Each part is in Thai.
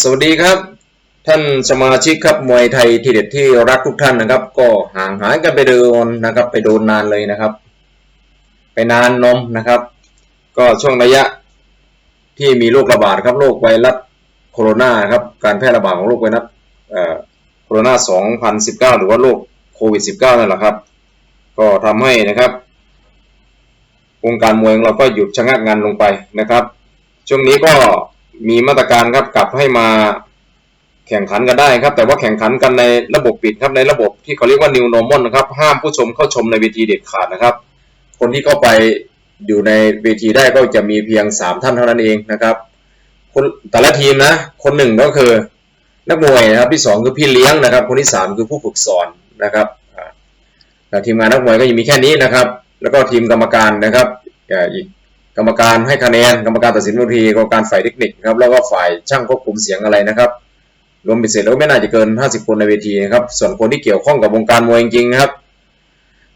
สวัสดีครับ ท่านสมาชิกครับมวยไทยทีเด็ดที่รักทุกท่านนะครับ ก็ห่างหายกันไปเดินนะครับ ไปโดนนานเลยนะครับ ไปนานนมนะครับ ก็ช่วงระยะที่มีโรคระบาดครับโรคไวรัสโคโรนาครับการแพร่ระบาดของโรคไวรัสเอ่อโคโรนา2019 หรือว่าโรคโควิด -19 นั่นแหละครับ ก็ทำให้นะครับวงการมวยเราก็หยุดชะงักงานลงไปนะครับ ช่วงนี้ก็ มีมาตรการครับกลับให้มาแข่งขันกันได้ครับ แต่ว่าแข่งขันกันในระบบปิดครับในระบบที่เขาเรียกว่า new normal นะครับ ห้ามผู้ชมเข้าชมในเวทีเด็ดขาดนะครับ คนที่เข้าไปอยู่ในเวทีได้ก็จะมีเพียงสามท่านเท่านั้นเองนะครับคนแต่ละทีมนะ คนหนึ่งก็คือนักมวยนะครับที่สองคือพี่เลี้ยงนะครับ คนที่สามคือผู้ฝึกสอนนะครับแต่ทีมงานนักมวยก็ยังมีแค่นี้นะครับ แล้วก็ทีมกรรมการนะครับอ่าอีก กรรมการให้คะแนนกรรมการตัดสินบางทีกรรมการฝ่ายเทคนิคครับแล้วก็ฝ่ายช่างควบคุมเสียงอะไรนะครับ รวมเป็นเสร็จแล้วไม่น่าจะเกิน 50 คนในเวทีนะครับ ส่วนคนที่เกี่ยวข้องกับวงการมวยจริงๆนะครับ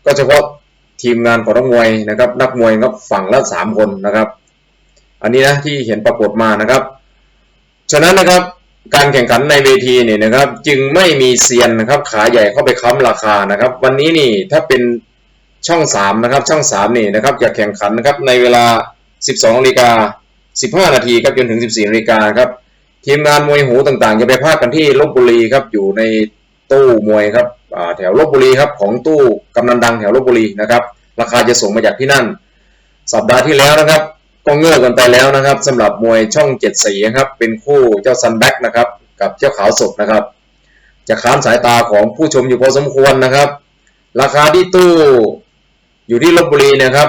ก็เฉพาะทีมงานของนักมวยนะครับ นักมวยครับฝั่งละสามคนนะครับ อันนี้นะที่เห็นปรากฏมานะครับ ฉะนั้นนะครับการแข่งขันในเวทีเนี่ยนะครับ จึงไม่มีเซียนนะครับ ขาใหญ่เข้าไปค้ำราคานะครับ วันนี้นี่ถ้าเป็น ช่องสามนะครับ ช่องสามนี่นะครับจะแข่งขันนะครับในเวลา 12นาฬิกา15 นาทีครับจนถึง 14นาฬิกาครับทีมงานมวยหูต่างๆ จะไปพากกันที่ลบบุรีครับอยู่ในตู้มวยครับแถวลบบุรีครับของตู้กำนันดังแถวลบบุรีนะครับราคาจะส่งมาจากที่นั่น สัปดาห์ที่แล้วนะครับก็เงื่อกันไปแล้วนะครับสำหรับมวยช่องเจ็ดสีครับเป็นคู่เจ้าซันแบ็กนะครับกับเจ้าขาวสดนะครับ จะค้านสายตาของผู้ชมอยู่พอสมควรนะครับ ราคาที่ตู้ อยู่ที่ลบบุรีนะครับ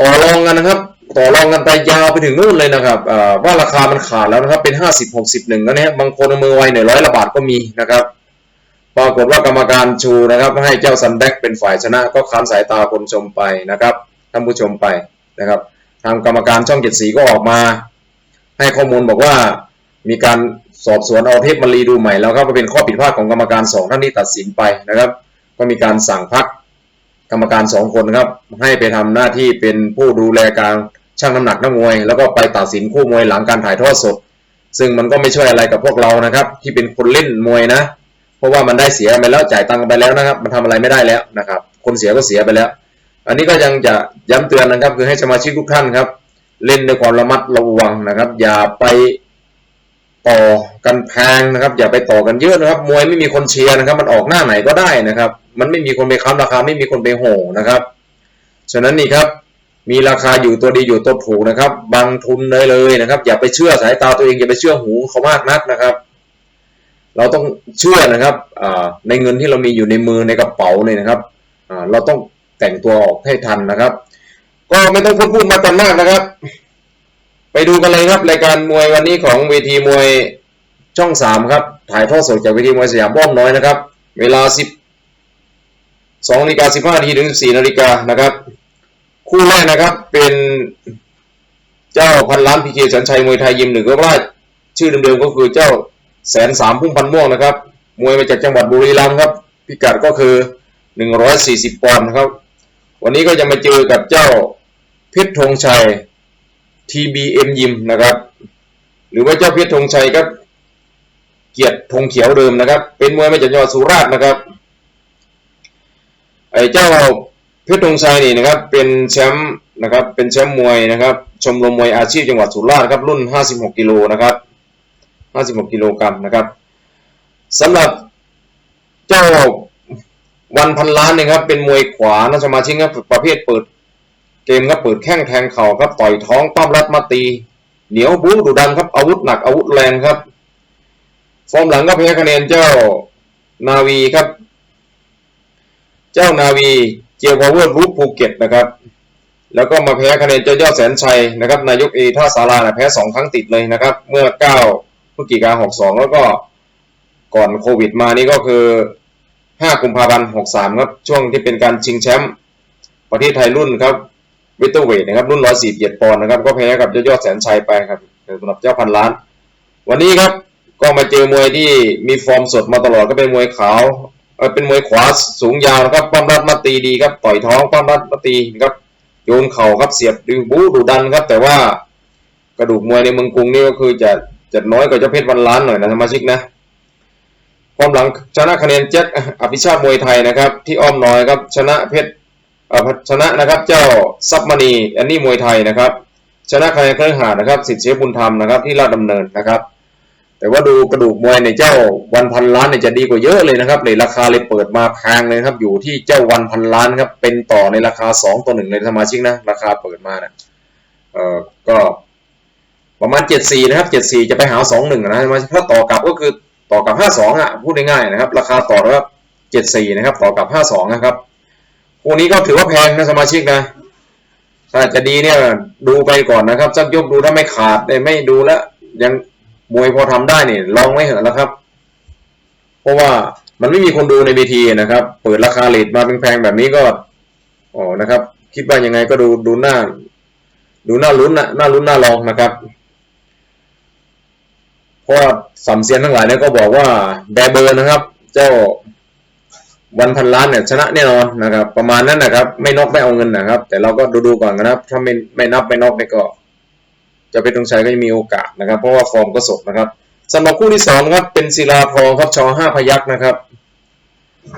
ต่อรองกันนะครับ ต่อรองกันไปยาวไปถึงนู่นเลยนะครับว่าราคามันขาดแล้วนะครับเป็นห้าสิบหกสิบหนึ่งแล้วนะฮะบางคนมือไวหน่อยร้อยละบาทก็มีนะครับปรากฏว่ากรรมการชูนะครับ ให้เจ้าซันแบ็กเป็นฝ่ายชนะก็ค้านสายตาคนชมไปนะครับท่านผู้ชมไปนะครับ ทางกรรมการช่องเจ็ดสีก็ออกมา ให้ข้อมูลบอกว่ามีการสอบสวนเอาเทปมารีดูใหม่แล้วครับว่าเป็นข้อผิดพลาดของกรรมการสองท่านที่ตัดสินไปนะครับ ก็มีการสั่งพัก กรรมการสองคนครับ ให้ไปทำหน้าที่เป็นผู้ดูแลการชั่งน้ำหนักนักมวย แล้วก็ไปตัดสินคู่มวยหลังการถ่ายทอดสด ซึ่งมันก็ไม่ช่วยอะไรกับพวกเรานะครับ ที่เป็นคนเล่นมวยนะ เพราะว่ามันได้เสียไปแล้วจ่ายตังค์ไปแล้วนะครับ มันทำอะไรไม่ได้แล้วนะครับ คนเสียก็เสียไปแล้ว อันนี้ก็ยังจะย้ำเตือนนะครับ คือให้สมาชิกทุกท่านครับ เล่นด้วยความระมัดระวังนะครับ อย่าไปต่อกันแพงนะครับ อย่าไปต่อกันเยอะนะครับ มวยไม่มีคนเชียร์นะครับ มันออกหน้าไหนก็ได้นะครับ มันไม่มีคนไปค้ำราคาไม่มีคนไปโห่นะครับ ฉะนั้นนี่ครับมีราคาอยู่ตัวดีอยู่ตัวถูกนะครับ บางทุนเลยเลยนะครับ อย่าไปเชื่อสายตาตัวเองอย่าไปเชื่อหูเขามากนักนะครับ เราต้องเชื่อนะครับในเงินที่เรามีอยู่ในมือในกระเป๋าเนี่ยนะครับเราต้องแต่งตัวออกให้ทันนะครับ ก็ไม่ต้องพูดพูดมากันมากนะครับ ไปดูกันเลยครับรายการมวยวันนี้ของเวทีมวยช่องสามครับ ถ่ายทอดสดจากเวทีมวยสยามบ้อมน้อยนะครับ เวลาสิ บสองนาฬิกาสิบห้านาทีถึงสี่นาฬิกานะครับ คู่แรกนะครับเป็นเจ้าพันล้านพีเคสัญชัยมวยไทยยิมหรือก็ว่าชื่อเดิมๆก็คือเจ้าแสนสามพุ่มพันม่วงนะครับ มวยมาจากจังหวัดบุรีรัมย์ครับ พิกัดก็คือหนึ่งร้อยสี่สิบปอนด์นะครับ วันนี้ก็จะมาเจอกับเจ้าเพชรธงชัย TBM ยิมนะครับ หรือว่าเจ้าเพชรธงชัยครับ เกียรติธงเขียวเดิมนะครับ เป็นมวยมาจากจังหวัดสุราษฎร์นะครับ ไอ้เจ้าเพชรธงชัยนี่นะครับเป็นแชมป์นะครับเป็นแชมป์มวยนะครับชมรมมวยอาชีพจังหวัดสุราษฎร์ครับรุ่น 56 กิโลนะครับ 56 กิโลกรัมนะครับสำหรับเจ้าวันพันล้านเนี่ยครับเป็นมวยขวานะสมาชิกครับประเภทเปิดเกมครับเปิดแข้งแทงเข่าครับต่อยท้องปั้มรัดมาตี เหนียวบู๊ดุดันครับอาวุธหนักอาวุธแรงครับ ฟอร์มหลังก็แพ้คะแนนเจ้านาวีครับ เจ้านาวีเจียวพาวเวอร์รูปภูเก็ตนะครับ แล้วก็มาแพ้คะแนนเจ้ายอดแสนชัยนะครับ นายกเอท่าสารานะแพ้สองครั้งติดเลยนะครับ เมื่อ 9พฤศจิกาหกสองแล้วก็ก่อนโควิดมานี่ก็คือ 5 กุมภาพันธ์63ครับ ช่วงที่เป็นการชิงแชมป์ประเทศไทยรุ่นครับวิตเตอร์เวทนะครับรุ่น147ปอนด์นะครับ ก็แพ้กับเจ้ายอดแสนชัยไปครับสำหรับเจ้าพันล้าน วันนี้ครับก็มาเจอมวยที่มีฟอร์มสดมาตลอดก็เป็นมวยขาวเป็นมวยขวาสูงยาวนะครับ รัดมาตีดีครับต่อยท้องปั้มรัดมาตีนะครับโยนเข่าครับเสียบดึงบู๊ดุดันครับ แต่ว่ากระดูกมวยในเมืองกรุงนี่ก็คือจะจะน้อยกว่าเจ้าเพชรวันล้านหน่อยนะสมาชิกนะความหลังชนะคะแนนแจ็คอภิชาติมวยไทยนะครับ ที่อ้อมน้อยครับชนะเพชรชนะนะครับเจ้าซับมณีอันนี้มวยไทยนะครับ ชนะคะแนนเครื่องหานะครับสิทธิ์เชฟบุญธรรมนะครับที่ราชดำเนินนะครับ แต่ว่าดูกระดูกมวยในเจ้าวันพันล้านเนี่ยจะดีกว่าเยอะเลยนะครับในราคาเลยเปิดมาแพงเลยครับ อยู่ที่เจ้าวันพันล้านครับ เป็นต่อในราคาสองต่อหนึ่งเลยสมาชิกนะ ราคาเปิดมานะเอ่อก็ประมาณเจ็ดสี่นะครับเจ็ดสี่จะไปหาสองหนึ่งนะมาถ้าต่อกลับก็คือต่อกับห้าสองอะ พูดง่ายๆนะครับ ราคาต่อแล้วเจ็ดสี่นะครับ ต่อกับห้าสองนะครับพวกนี้ก็ถือว่าแพงนะสมาชิกนะถ้าจะดีเนี่ยดูไปก่อนนะครับสักยกดูถ้าไม่ขาดเนี่ยไม่ดูแล้วยัง มวยพอทำได้เนี่ยลองไม่เหอะแล้วครับ เพราะว่ามันไม่มีคนดูในเวทีนะครับ เปิดราคาเลทมาแพงๆแบบนี้ก็อ๋อนะครับ คิดว่ายังไงก็ดูดูหน้า ดูหน้าลุ้นนะหน้าลุ้นหน้าลองนะครับเพราะว่าสัมเซียนทั้งหลายเนี่ยก็บอกว่าแบเบอร์นะครับ เจ้าวันพันล้านเนี่ยชนะแน่นอนนะครับ ประมาณนั้นนะครับ ไม่นอกไม่เอาเงินนะครับ แต่เราก็ดูดูก่อนนะครับ ถ้าไม่ไม่นับไม่นอกเนี่ยก็ จะเป็นตรงชัยก็จะมีโอกาสนะครับ เพราะว่าฟอร์มก็สดนะครับสำหรับคู่ที่สองครับเป็นศิลาทองครับชอห้าพยักษ์นะครับ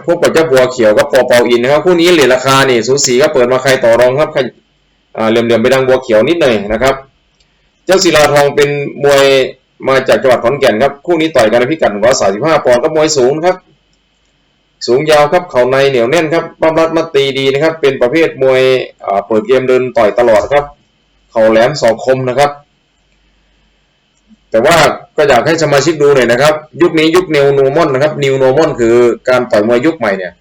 พวกกับเจ้าบัวเขียวกับปอเปาอินนะครับคู่นี้เหรียญราคานี่สูสีก็เปิดมาใครต่อรองครับครอ่าเหลี่ยมๆไปดังบัวเขียวนิดหน่อยนะครับ เจ้าศิลาทองเป็นมวยมาจากจังหวัดขอนแก่นครับคู่นี้ต่อยกันในพิกัด135ปอนด์ก็มวยสูงครับ สูงยาวครับเข่าในเหนียวแน่นครับปั้มรัดมาตีดีนะครับ เป็นประเภทมวยเปิดเกมเดินต่อยตลอดครับ เข่าแหลมสอกคมนะครับ แต่ว่าก็อยากให้สมาชิกดูหน่อยนะครับ ยุคนี้ยุคนิวโนมอนนะครับนิวโนมอนคือการต่อยมวยยุคใหม่เนี่ย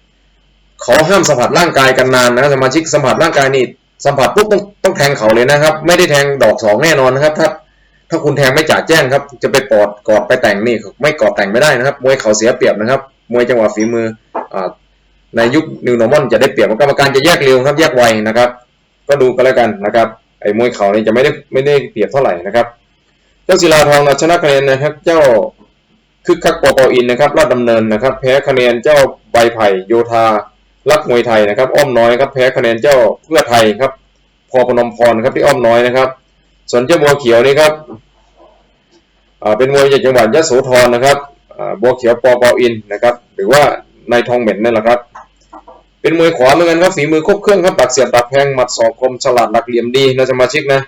เขาห้ามสัมผัสร่างกายกันนานนะสมาชิกสัมผัสร่างกายนี่สัมผัสปุ๊บต้องต้องแทงเขาเลยนะครับ ไม่ได้แทงดอกสองแน่นอนนะครับ ถ้าถ้าคุณแทงไม่จ่าแจ้งครับ จะไปปอดกอดไปแต่งนี่ไม่กอดแต่งไม่ได้นะครับ มวยเขาเสียเปรียบนะครับ มวยจังหวะฝีมืออ่าในยุคนิวโนมอนจะได้เปรียบกรรมการจะแยกเร็วครับ แยกไวนะครับ ก็ดูกันแล้วกันนะครับไอ้มวยเขานี่จะไม่ได้ไม่ได้เปรียบเท่าไหร่นะครับ เจ้าศิลาทองชนะคะแนนนะครับ เจ้าคึกคักปอปออินนะครับราชดำเนินนะครับ แพ้คะแนนเจ้าใบไผ่โยธารักมวยไทยนะครับ อ้อมน้อยครับแพ้คะแนนเจ้าเพื่อไทยครับ พอพนมพรครับที่อ้อมน้อยนะครับ ส่วนเจ้าบัวเขียวนี่ครับเป็นมวยจากจังหวัดยะโสธรนะครับบัวเขียวปอปออินนะครับ หรือว่านายทองเหม็นนั่นแหละครับเป็นมวยขวาเหมือนกันครับฝีมือครบเครื่องครับตักเสียบตักแพงหมัดศอกคมฉลาดหลักเหลี่ยมดีนะสมาชิกนะ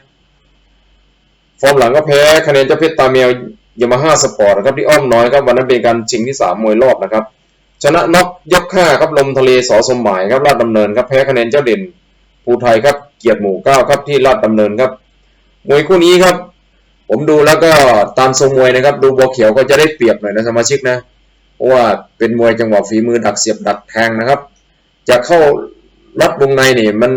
ฟอร์มหลังก็แพ้คะแนนเจ้าเพชรตาเมียยามาฮ่าสปอร์ตนะครับที่อ้อมน้อยครับวันนั้นเป็นการชิงที่สามมวยรอบนะครับ ชนะน็อกยกห้าครับลมทะเลสอสมหมายครับลาดดำเนินครับแพ้คะแนนเจ้าเด่นภูไทยครับเกียรติหมู่เก้าครับที่ลาดดำเนินครับมวยคู่นี้ครับ ผมดูแล้วก็ตามทรงมวยนะครับ ดูบัวเขียวก็จะได้เปรียบหน่อยนะสมาชิกนะเพราะว่าเป็นมวยจังหวะฝีมือดักเสียบดักแทงนะครับ จะเข้ารัดวงในนี่มัน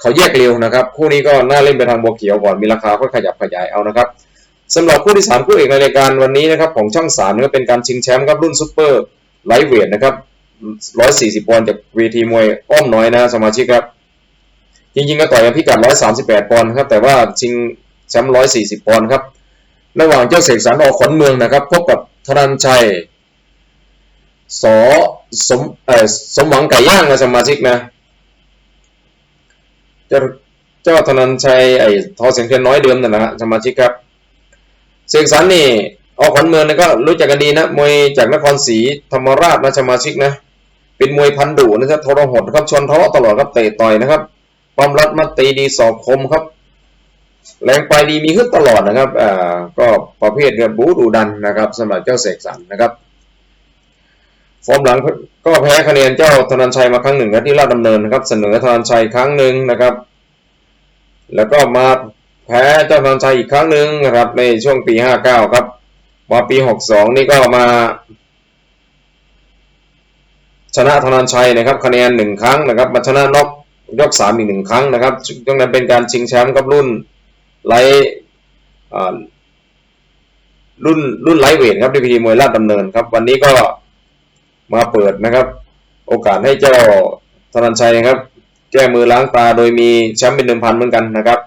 เขาแยกเร็วนะครับคู่นี้ก็น่าเล่นไปทางบัวเขียวก่อนมีราคาค่อยขยับขยายเอานะครับสำหรับคู่ที่สามคู่เอกในรายการวันนี้นะครับของช่องสามนี่ก็เป็นการชิงแชมป์ครับรุ่นซูเปอร์ไลท์เวทนะครับร้อยสี่สิบปอนด์จากเวทีมวยอ้อมน้อยนะสมาชิกครับจริงๆก็ต่อยกันพิกัดร้อยสามสิบแปดปอนด์ครับแต่ว่าชิงแชมป์ร้อยสี่สิบปอนด์ครับระหว่างเจ้าเสกสรรออกขวัญเมืองนะครับพบกับธนันชัยสสมเอ่อสมหวังไก่ย่างนะสมาชิกนะ เจ้าเจ้าธนันชัยไอ้ทอเสียงเทียนน้อยเดิมนั่นแหละฮะสมาชิกครับ เสกสรรนี่ออกขวัญเมืองนี่ก็รู้จักกันดีนะมวยจากนครศรีธรรมราชนะสมาชิกนะ เป็นมวยพันดุนะครับทรหดครับชนทะเลาะตลอดครับเตะต่อยนะครับความรัดมาตีดีสอกคมครับ แรงไปดีมีขึ้นตลอดนะครับอ่าก็ประเภทกับบูดูดันนะครับสำหรับเจ้าเสกสรรนะครับ ฟอร์มหลังก็แพ้คะแนนเจ้าธนันชัยมาครั้งหนึ่งนะที่ราชดำเนินนะครับ เสนอธนันชัยครั้งหนึ่งนะครับ แล้วก็มาแพ้เจ้าธนันชัยอีกครั้งหนึ่งนะครับ ในช่วงปี 59 ครับมาปี 62 นี่ก็มาชนะธนันชัยนะครับคะแนนหนึ่งครั้งนะครับมาชนะน็อกยกสามอีกหนึ่งครั้งนะครับช่วงนั้นเป็นการชิงแชมป์กับรุ่นไล่รุ่นรุ่นไลท์เวทครับที่พีทีมวยราชดำเนินครับ วันนี้ก็ มาเปิดนะครับ โอกาสให้เจ้าธนันชัยนะครับ แก้มือล้างตาโดยมีแชมป์เป็นเดิมพันเหมือนกันนะครับ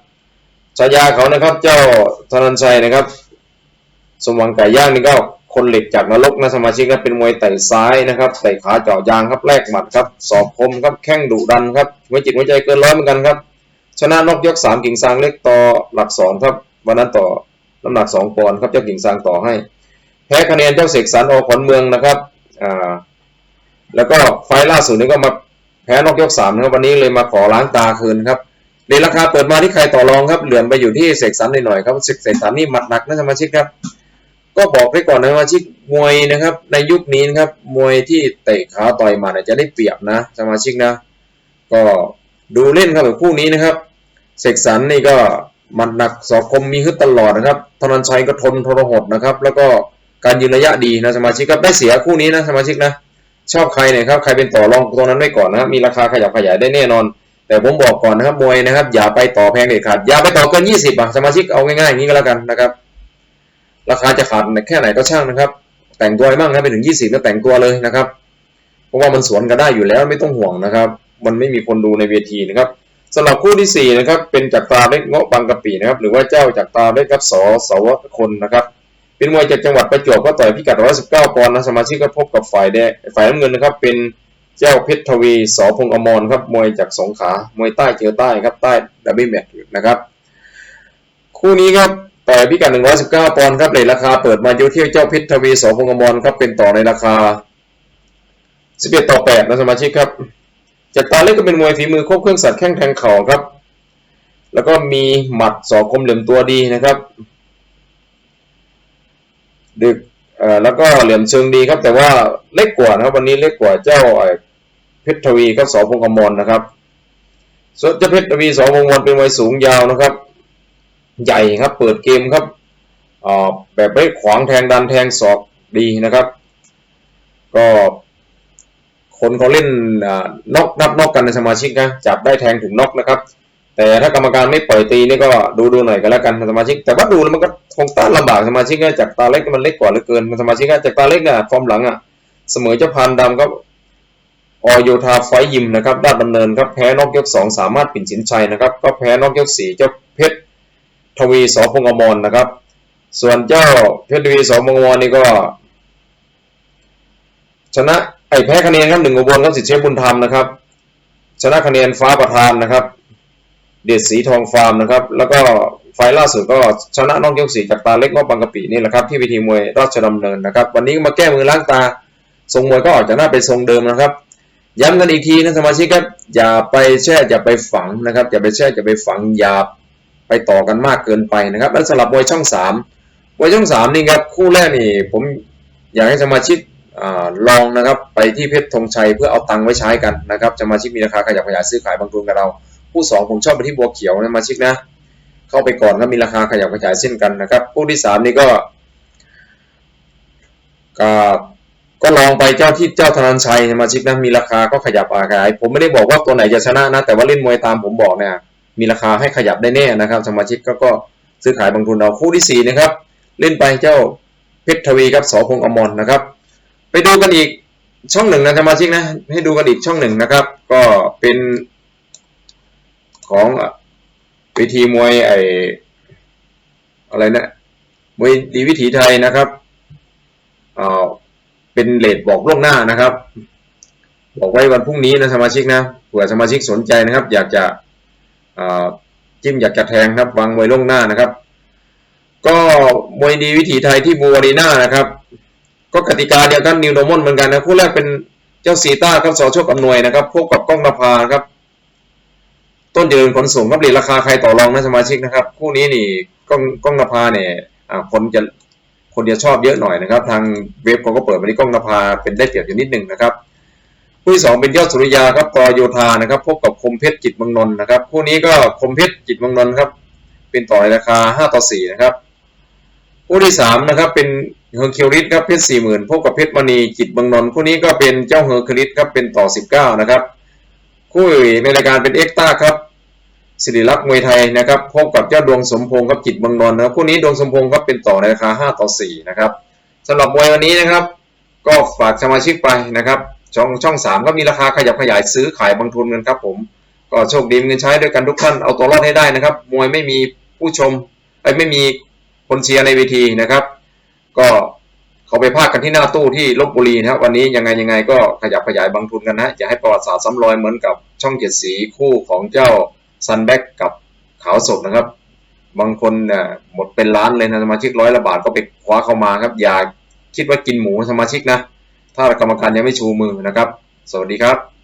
ฉายาเขานะครับ เจ้าธนันชัยนะครับ สมหวังไก่ย่างนี่ก็คนเหล็กจากนรกนะสมาชิกครับเป็นมวยไต่ซ้ายนะครับไต่ขาเจาะยางครับแลกหมัดครับสอบคมครับแข้งดุดันครับหัวจิตหัวใจเกินร้อยเหมือนกันครับชนะนกยกสามกิ่งซางเล็กต่อหลักสองครับวันนั้นต่อน้ำหนักสองปอนด์ครับเจ้ากิ่งซางต่อให้ แพ้คะแนนเจ้าเสกสรรอขวัญเมืองนะครับอ่า แล้วก็ไฟล่าสุดนี้ก็มาแพ้นอกยกสามนะครับวันนี้เลยมาขอล้างตาคืนครับในราคาเปิดมาที่ใครต่อรองครับเหลือนไปอยู่ที่เสกสรรหน่อยๆครับเสกสรรนี่หมัดหนักนะสมาชิกครับก็บอกไว้ก่อนนะสมาชิกมวยนะครับ ในยุคนี้นะครับมวยที่เตะขาต่อยหมัดเนี่ยจะได้เปรียบนะสมาชิกนะ ก็ดูเล่นครับแบบคู่นี้นะครับเสกสรรนี่ก็หมัดหนักสอกคมมีฮึดตลอดนะครับธนันชัยก็ทนทรหดนะครับ แล้วก็การยืนระยะดีนะสมาชิกครับได้เสียคู่นี้นะสมาชิกนะ ชอบใครเนี่ยครับใครเป็นต่อรองตัวนั้นไว้ก่อนนะครับมีราคาขยับขยายได้แน่นอน แต่ผมบอกก่อนนะครับมวยนะครับ อย่าไปต่อแพงเด็ดขาดอย่าไปต่อเกิน20อะสมาชิกเอาง่ายๆอย่างนี้ก็แล้วกันนะครับ ราคาจะขาดแค่ไหนก็ช่างนะครับ แต่งตัวให้มั่งนะไปถึง20ก็แต่งตัวเลยนะครับ เพราะว่ามันสวนกันได้อยู่แล้วไม่ต้องห่วงนะครับ มันไม่มีคนดูในเวทีนะครับสำหรับคู่ที่สี่นะครับเป็นจากตาเล็กเงาะบางกะปินะครับ หรือว่าเจ้าจากตาเล็กครับสอสวคนนะครับ เป็นมวยจากจังหวัดประจวบก็ต่อยพิกัด 119 ปอนด์นะสมาชิกก็พบกับฝ่ายแดงฝ่ายน้ำเงินนะครับ เป็นเจ้าเพชรทวีสอพงอมรครับมวยจากสงขลามวยใต้เจอใต้ครับใต้ดับเบิลแมตช์นะครับ คู่นี้ครับต่อยพิกัด 119 ปอนด์ครับเลยราคาเปิดมาอยู่ที่เจ้าเพชรทวีสอพงอมรครับเป็นต่อในราคา 11 ต่อ 8 นะสมาชิกครับ จากตาเล็กก็เป็นมวยฝีมือครบเครื่องสัตว์แข้งแทงเข่าครับ แล้วก็มีหมัดสอกคมเหลี่ยมตัวดีนะครับ ดึกเอ่อแล้วก็เหลี่ยมเชิงดีครับ แต่ว่าเล็กกว่านะครับ วันนี้เล็กกว่าเจ้าเพชรทวีครับสอพงษ์อมรนะครับ ส่วนเจ้าเพชรทวีสอพงษ์อมรเป็นมวยสูงยาวนะครับ ใหญ่ครับเปิดเกมครับอ่าแบบไม่ขวางแทงดันแทงศอกดีนะครับ ก็คนเขาเล่นอ่านอกนับนอกกันในสมาชิกนะจับได้แทงถึงนอกนะครับ แต่ถ้ากรรมการไม่ปล่อยตีนี่ก็ดูดูหน่อยกันแล้วกันสมาชิก แต่ว่าดูแล้วมันก็คงต้านลำบากสมาชิกนะจากตาเล็กมันเล็กกว่าเหลือเกินสมาชิกนะจากตาเล็กเนี่ยฟอร์มหลังอะเสมอเจ้าพานดำก็อโยธาไฟยิมนะครับด้านดำเนินครับแพ้นอกยกสองสามารถปิ่นสินชัยนะครับ ก็แพ้นอกยกสี่เจ้าเพชรทวีสอพงอมรนะครับ ส่วนเจ้าเพชรทวีสอพงอมรนี่ก็ ชนะไอแพ้คะแนนครับหนึ่งอุบลครับสิทธิ์เชฟบุญธรรมนะครับ ชนะคะแนนฟ้าประธานนะครับ เดชสีทองฟาร์มนะครับ แล้วก็ไฟล์ล่าสุดก็ชนะน้องยกสีจากตาเล็กงอบางกะปินี่แหละครับที่วิธีมวยราชดำเนินนะครับ วันนี้มาแก้มือล้างตา ทรงมวยก็ออกจากหน้าไปทรงเดิมนะครับ ย้ำกันอีกทีนะสมาชิกครับอย่าไปแช่อย่าไปฝังนะครับอย่าไปแช่อย่าไปฝังอย่าไปต่อกันมากเกินไปนะครับ แล้วสำหรับมวยช่องสามวยช่องสามนี่ครับคู่แรกนี่ผมอยากให้สมาชิกอลองนะครับไปที่เพชรธงชัยเพื่อเอาตังค์ไว้ใช้กันนะครับจะมาชิกมีราคาขยับขยายซื้อขายบางทุนกับเรา ผู้สองผมชอบไปที่บัวเขียวนะมาชิกนะ เข้าไปก่อนก็มีราคาขยับขยายเช่นกันนะครับผู้ที่สามนี่ก็ก็ก็ลองไปเจ้าที่เจ้าธนันชัยมาชิกนะมีราคาก็ขยับขยาย ผมไม่ได้บอกว่าตัวไหนจะชนะนะ แต่ว่าเล่นมวยตามผมบอกเนี่ยมีราคาให้ขยับได้แน่นะครับ สมาชิกก็ก็ซื้อขายบางทุนเราคู่ที่สี่นะครับ เล่นไปเจ้าเพชรทวีครับสพงษ์อมรนะครับ ไปดูกันอีกช่องหนึ่งนะสมาชิกนะ ให้ดูกันอีกช่องหนึ่งนะครับ ก็เป็น ของวิธีมวยไออะไรนะมวยดีวิถีไทยนะครับอ่าเป็นเลทบอกล่วงหน้านะครับ บอกไว้วันพรุ่งนี้นะสมาชิกนะเผื่อสมาชิกสนใจนะครับ อยากจะอ่าจิ้มอยากจะแทงครับวางมวยล่วงหน้านะครับ ก็มวยดีวิถีไทยที่บูวารีนานะครับ ก็กติกาเดียวกันนิวโนมอนเหมือนกันนะคู่แรกเป็นเจ้าสีต้าครับสอโชคอำนวยนะครับพบกับก้องนภาครับ ต้นเจริญขนส่งครับเรียนราคาใครต่อรองนะสมาชิกนะครับ คู่นี้นี่ก้องก้องนภาเนี่ยคนจะคนจะชอบเยอะหน่อยนะครับ ทางเว็บเขาก็เปิดมาที่ก้องนภาเป็นได้เปรียบอยู่นิดหนึ่งนะครับคู่ที่สองเป็นยอดสุริยาครับตอโยธานะครับ พบกับคมเพชรจิตมืองนน์นะครับ คู่นี้ก็คมเพชรจิตมืองนน์ครับ เป็นต่อในราคาห้าต่อสี่นะครับคู่ที่สามนะครับเป็นเฮอร์คิวลิสครับเพชรสี่หมื่นพบกับเพชรมณีจิตเมืองนน์คู่นี้ก็เป็นเจ้าเฮอร์คิวลิสครับเป็นต่อสิบเก้านะครับ คู่ในรายการเป็นเอ็กต้าครับ สิริลักษณ์มวยไทยนะครับพบกับเจ้าดวงสมพงศ์ครับจิตเมืองนนท์นะคู่นี้ดวงสมพงศ์ครับเป็นต่อในราคาห้าต่อสี่นะครับสำหรับมวยวันนี้นะครับ ก็ฝากสมาชิกไปนะครับช่องช่องสามก็มีราคาขยับขยายซื้อขายบางทุนกันครับผม ก็โชคดีมีเงินใช้ด้วยกันทุกท่านเอาตัวรอดให้ได้นะครับ มวยไม่มีผู้ชมไอ้ไม่มีคนเชียร์ในเวทีนะครับ ก็เขาไปพากกันที่หน้าตู้ที่ลบบุรีนะครับวันนี้ยังไงยังไงก็ขยับขยายบางทุนกันนะอย่าให้ประวัติศาสตร์ซ้ำรอยเหมือนกับช่องเจ็ดสีคู่ของเจ้า ซันแบ็กกับขาวสดนะครับ บางคนเนี่ยหมดเป็นล้านเลยนะสมาชิกร้อยละบาทก็ไปคว้าเข้ามาครับ อย่าคิดว่ากินหมูสมาชิกนะ ถ้ากรรมการยังไม่ชูมือนะครับ สวัสดีครับ